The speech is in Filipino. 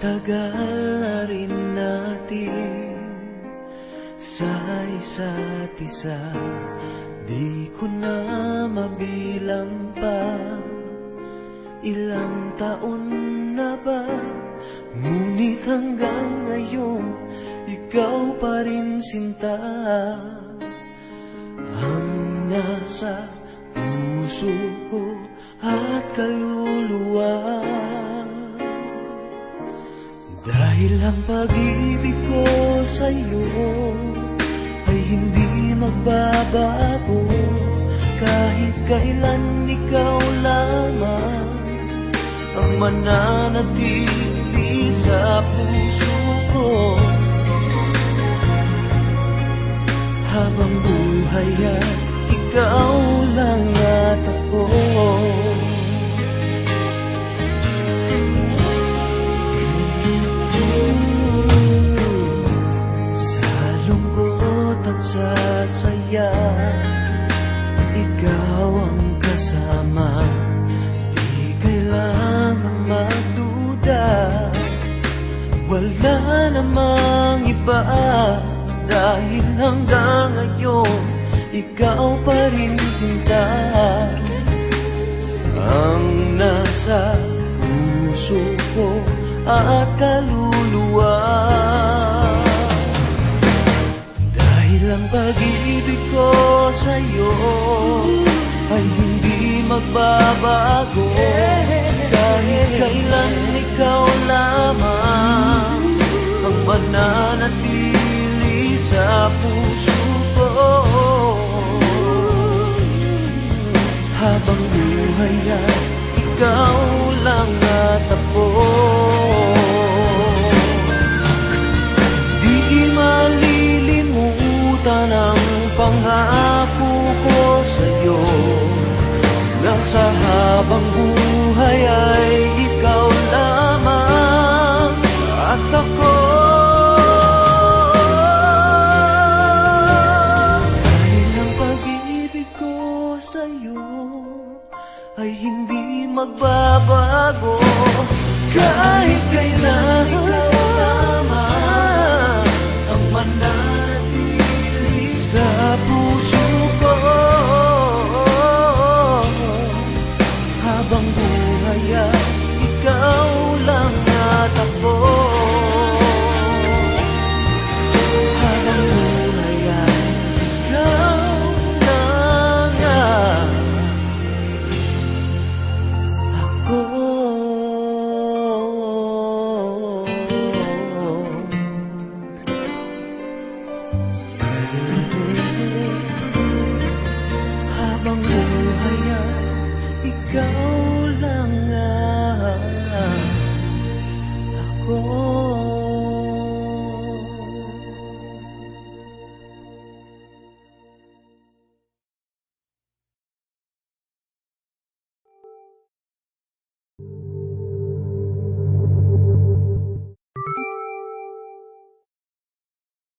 tagal rin natin sa isa't isa. Di ko na mabilang pa. Ilang taon na ba? Ngunit hanggang ngayon Ikaw pa rin sinta. Ang nasa puso ko at kaluluwa Dahil ang pag-ibig ko sa'yo Ay hindi magbabago. Kahit kailan ikaw lamang Ang mananatili sa puso ko. Habang buhay ay ikaw saya. Ikaw ang kasama. Di kailangan magduda Wala namang iba. Dahil hanggang ngayon Ikaw pa rin sinta. Ang nasa puso ko at kaluluwa Dahil ang pag-ibig ko sa'yo Ay hindi magbabago. Dahil pangako ko sa'yo Na sa habang buhay ay ikaw lamang. At ako Dahil ang pag-ibig ko sa'yo ay hindi magbabago. Kahit